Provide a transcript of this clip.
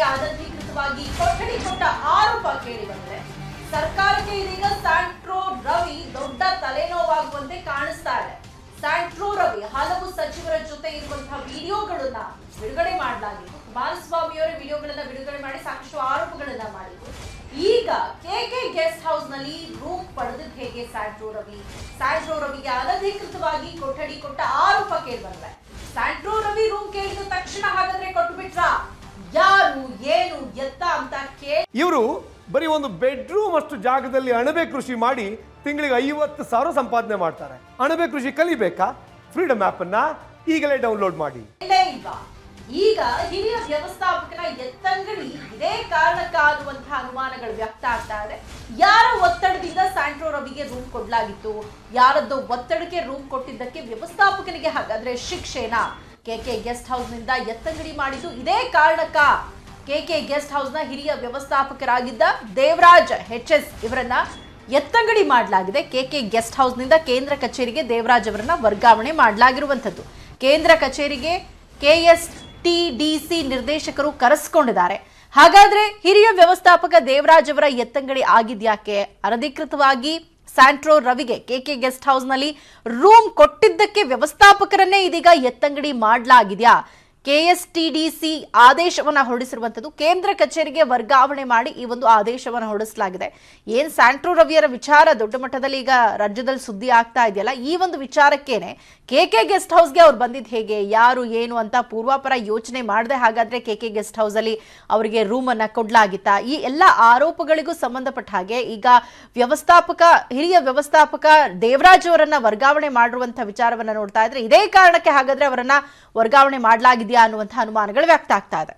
ರವಿಗೆ ಅನಧಿಕೃತವಾಗಿ ಕೊಠಡಿ ಕೊಟ್ಟ ಆರೋಪ ಕೇಳಿ ಬಂದ್ರೆ ಸರ್ಕಾರಕ್ಕೆ ಇದೀಗ ಸ್ಯಾಂಟ್ರೋ ರವಿ ದೊಡ್ಡ ತಲೆನೋವಾಗುವಂತೆ ಕಾಣಿಸ್ತಾ ಇದೆ. ಸ್ಯಾಂಟ್ರೋ ರವಿ ಹಲವು ಸಚಿವರ ಜೊತೆ ಇರುವಂತಹ ವಿಡಿಯೋಗಳನ್ನ ಬಿಡುಗಡೆ ಮಾಡಲಾಗಿತ್ತು. ಕುಮಾರಸ್ವಾಮಿ ಅವರ ವಿಡಿಯೋಗಳನ್ನ ಬಿಡುಗಡೆ ಮಾಡಿ ಸಾಕಷ್ಟು ಆರೋಪಗಳನ್ನ ಮಾಡಿದ್ರು. ಈಗ ಕೆಕೆ ಗೆಸ್ಟ್ ಹೌಸ್ನಲ್ಲಿ ರೂಮ್ ಪಡೆದದ್ದು ಹೇಗೆ ಸ್ಯಾಂಟ್ರೋ ರವಿ? ಸ್ಯಾಂಟ್ರೋ ರವಿಗೆ ಅನಧಿಕೃತವಾಗಿ ಕೊಠಡಿ ಕೊಟ್ಟ ಆರೋಪ ಕೇಳಿ ಬಂದ್ರೆ ಸ್ಯಾಂಟ್ರೋ ರವಿ ರೂಮ್ ಕೇಳಿದ ತಕ್ಷಣ ಇವರು ಬರೀ ಒಂದು ಬೆಡ್ರೂಮ್ ಅಷ್ಟು ಜಾಗದಲ್ಲಿ ಅಣಬೆ ಕೃಷಿ ಮಾಡಿ ತಿಂಗಳಿಗೆ ಐವತ್ತು ಸಾವಿರ ಸಂಪಾದನೆ ಮಾಡ್ತಾರೆ. ಅಣಬೆ ಕೃಷಿ ಕಲಿಬೇಕಾ? ಫ್ರೀಡಮ್ ಅನ್ನ ಈಗಲೇ ಡೌನ್ಲೋಡ್ ಮಾಡಿ. ಈಗ. ಹಿರಿಯ ವ್ಯವಸ್ಥಾಪಕನ ಎತ್ತಂಗಡಿ ಇದೇ ಕಾರಣಕ್ಕಾಗುವಂತಹ ಅನುಮಾನಗಳು ವ್ಯಕ್ತ ಆಗ್ತಾ ಇದೆ. ಯಾರ ಒತ್ತಡದಿಂದ ಸ್ಯಾಂಟ್ರೋ ರವಿಗೆ ರೂಮ್ ಕೊಡಲಾಗಿತ್ತು. ಯಾರದ್ದು ಒತ್ತಡಕ್ಕೆ ರೂಮ್ ಕೊಟ್ಟಿದ್ದಕ್ಕೆ ವ್ಯವಸ್ಥಾಪಕನಿಗೆ ಹಾಗಾದ್ರೆ ಶಿಕ್ಷೆನಾ? ಕೆ ಕೆ ಗೆಸ್ಟ್ ಹೌಸ್ನಿಂದ ಎತ್ತಂಗಡಿ ಮಾಡಿದ್ದು ಇದೇ ಕಾರಣಕ್ಕ? ಕೆಕೆ ಗೆಸ್ಟ್ ಹೌಸ್ನ ಹಿರಿಯ ವ್ಯವಸ್ಥಾಪಕರಾಗಿದ್ದ ದೇವರಾಜ್ ಎಚ್ ಎಸ್ ಇವರನ್ನ ಎತ್ತಂಗಡಿ ಮಾಡಲಾಗಿದೆ. ಕೆಕೆ ಗೆಸ್ಟ್ ಹೌಸ್ನಿಂದ ಕೇಂದ್ರ ಕಚೇರಿಗೆ ದೇವರಾಜ್ ಅವರನ್ನ ವರ್ಗಾವಣೆ ಮಾಡಲಾಗಿರುವಂಥದ್ದು. ಕೇಂದ್ರ ಕಚೇರಿಗೆ ಕೆಎಸ್ ಟಿಡಿಸಿ ನಿರ್ದೇಶಕರು ಕರೆಸ್ಕೊಂಡಿದ್ದಾರೆ. ಹಾಗಾದ್ರೆ ಹಿರಿಯ ವ್ಯವಸ್ಥಾಪಕ ದೇವರಾಜ್ ಅವರ ಎತ್ತಂಗಡಿ ಆಗಿದ್ಯಾಕೆ? ಅನಧಿಕೃತವಾಗಿ ಸ್ಯಾಂಟ್ರೋ ರವಿಗೆ ಕೆಕೆ ಗೆಸ್ಟ್ ಹೌಸ್ನಲ್ಲಿ ರೂಮ್ ಕೊಟ್ಟಿದ್ದಕ್ಕೆ ವ್ಯವಸ್ಥಾಪಕರನ್ನೇ ಇದೀಗ ಎತ್ತಂಗಡಿ ಮಾಡಲಾಗಿದ್ಯಾ? ಕೆಎಸ್ಟಿಡಿಸಿ ಆದೇಶವನ್ನ ಹೊರಡಿಸಿರುವಂತದ್ದು ಕೇಂದ್ರ ಕಚೇರಿಗೆ ವರ್ಗಾವಣೆ ಮಾಡಿ ಈ ಒಂದು ಆದೇಶವನ್ನು ಹೊರಡಿಸಲಾಗಿದೆ. ಏನ್ ಸ್ಯಾಂಟ್ರೋ ರವಿಯರ ವಿಚಾರ ದೊಡ್ಡ ಮಟ್ಟದಲ್ಲಿ ಈಗ ರಾಜ್ಯದಲ್ಲಿ ಸುದ್ದಿ ಆಗ್ತಾ ಇದೆಯಲ್ಲ, ಈ ಒಂದು ವಿಚಾರಕ್ಕೇನೆ ಕೆಕೆ ಗೆಸ್ಟ್ ಹೌಸ್ಗೆ ಅವ್ರು ಬಂದಿದ್ದು ಹೇಗೆ, ಯಾರು, ಏನು ಅಂತ ಪೂರ್ವಾಪರ ಯೋಚನೆ ಮಾಡದೆ ಹಾಗಾದ್ರೆ ಕೆಕೆ ಗೆಸ್ಟ್ ಹೌಸ್ ಅಲ್ಲಿ ಅವರಿಗೆ ರೂಮ್ ಅನ್ನ ಕೊಡ್ಲಾಗಿತ್ತಾ? ಈ ಎಲ್ಲ ಆರೋಪಗಳಿಗೂ ಸಂಬಂಧಪಟ್ಟ ಹಾಗೆ ಈಗ ವ್ಯವಸ್ಥಾಪಕ, ಹಿರಿಯ ವ್ಯವಸ್ಥಾಪಕ ದೇವರಾಜ್ ಅವರನ್ನ ವರ್ಗಾವಣೆ ಮಾಡಿರುವಂತಹ ವಿಚಾರವನ್ನ ನೋಡ್ತಾ ಇದ್ರೆ ಇದೇ ಕಾರಣಕ್ಕೆ ಹಾಗಾದ್ರೆ ಅವರನ್ನ ವರ್ಗಾವಣೆ ಮಾಡಲಾಗಿದೆಯಾ ಅನ್ನುವಂತಹ ಅನುಮಾನಗಳು ವ್ಯಕ್ತ ಆಗ್ತಾ ಇದೆ